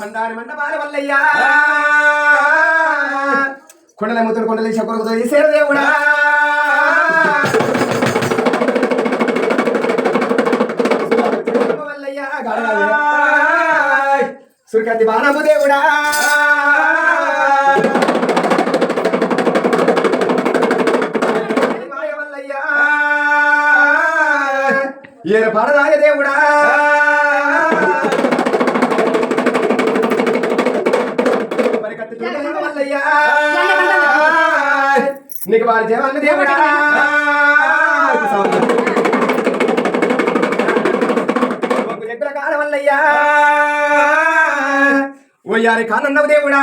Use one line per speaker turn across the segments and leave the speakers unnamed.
మందారి మండపాల కొండల ముతులు కొండలు కొడుకుతో చేసేరు దేవుడా. సురకాంతి బాణము దేవుడా. ఏర పరదాయ దేవుడా నీకు వారి జీవాన్ని దేవుడా. వల్లయ్యా. ఒయ్యారి కానన్నవు దేవుడా.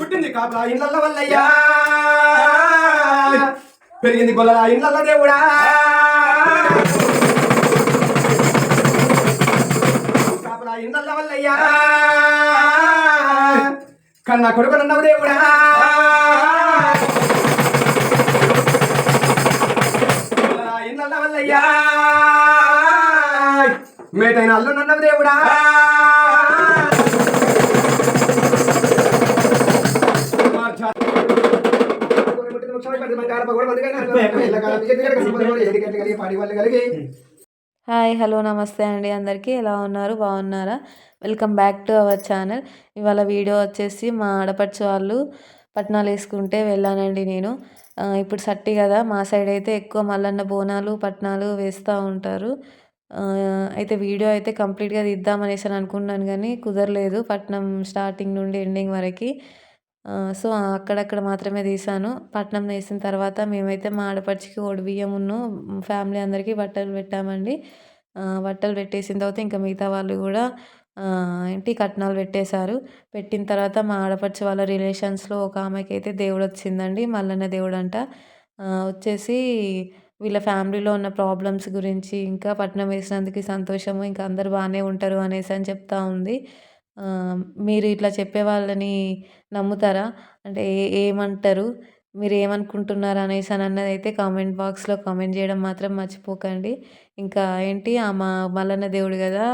పుట్టింది కాపలా ఇళ్ళ వల్లయ్యా. పెరిగింది గొల్ల ఇళ్ళ దేవుడా. కాపలా ఇళ్ళ వల్లయ్యా. కన్నా కొడుకునన్నవు దేవుడా. గొల్లల వల్లయ్యా. మేటైన అల్లు నన్నవు దేవుడా.
హాయ్ హలో నమస్తే అండి అందరికీ. ఎలా ఉన్నారు? బాగున్నారా? Welcome back to our channel. ఇవాళ వీడియో వచ్చేసి మా ఆడపడుచు వాళ్ళు పట్నాలు వేసుకుంటే వెళ్ళానండి నేను. ఇప్పుడు సట్టి కదా మా సైడ్ అయితే ఎక్కువ మల్లన్న బోనాలు పట్నాలు వేస్తూ ఉంటారు. అయితే వీడియో అయితే కంప్లీట్గా తీద్దామనేసి అని అనుకున్నాను కానీ కుదరలేదు. పట్నం స్టార్టింగ్ నుండి ఎండింగ్ వరకు సో అక్కడక్కడ మాత్రమే తీసాను. పట్నం వేసిన తర్వాత మేమైతే మా ఆడపడుచుకి బియ్యమును ఫ్యామిలీ అందరికీ బట్టలు పెట్టామండి. బట్టలు పెట్టేసిన తర్వాత ఇంకా మిగతా వాళ్ళు కూడా ఏంటి కట్నాలు పెట్టేశారు. పెట్టిన తర్వాత మా ఆడపడిచి వాళ్ళ రిలేషన్స్లో ఒక ఆమెకి అయితే దేవుడు వచ్చిందండి మల్లన్న దేవుడు అంట వచ్చేసి వీళ్ళ ఫ్యామిలీలో ఉన్న ప్రాబ్లమ్స్ గురించి ఇంకా పట్నం వేసినందుకు సంతోషము ఇంకా అందరు బాగానే ఉంటారు అనేసి అని చెప్తా ఉంది. మీరు ఇట్లా చెప్పే వాళ్ళని నమ్ముతారా? అంటే ఏ ఏమంటారు? మీరు ఏమనుకుంటున్నారు అనేసి అని అన్నది అయితే కామెంట్ బాక్స్లో కామెంట్ చేయడం మాత్రం మర్చిపోకండి. ఇంకా ఏంటి? ఆ మా మల్లన్న దేవుడు కదా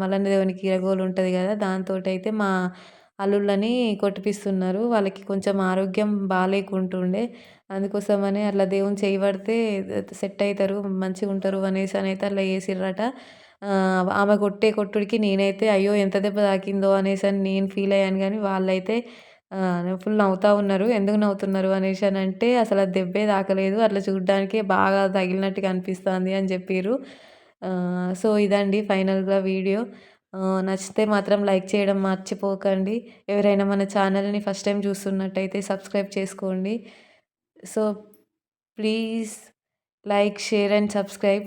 మల్లన్న దేవునికి ఇరగోలు ఉంటుంది కదా దాంతో అయితే మా అల్లుళ్ళని కొట్టిపిస్తున్నారు. వాళ్ళకి కొంచెం ఆరోగ్యం బాగాలేకుంటుండే అందుకోసమని అట్లా దేవుని చేయబడితే సెట్ అవుతారు మంచిగా ఉంటారు అనేసి అని అయితే అట్లా చేసిర్రట. ఆమె కొట్టే కొట్టుడికి నేనైతే అయ్యో ఎంత దెబ్బ తాకిందో అనేసి అని నేను ఫీల్ అయ్యాను. కానీ వాళ్ళైతే ఫుల్ నవ్వుతూ ఉన్నారు. ఎందుకు నవ్వుతున్నారు? అనేసి అని అంటే అసలు ఆ దెబ్బే తాకలేదు. అట్లా చూడడానికే బాగా తగిలినట్టుగా అనిపిస్తుంది అని చెప్పారు సో ఇదండి ఫైనల్గా వీడియో. నచ్చితే మాత్రం లైక్ చేయడం మర్చిపోకండి. ఎవరైనా మన ఛానల్ని ఫస్ట్ టైం చూస్తున్నట్టయితే సబ్స్క్రైబ్ చేసుకోండి. So please like share and subscribe.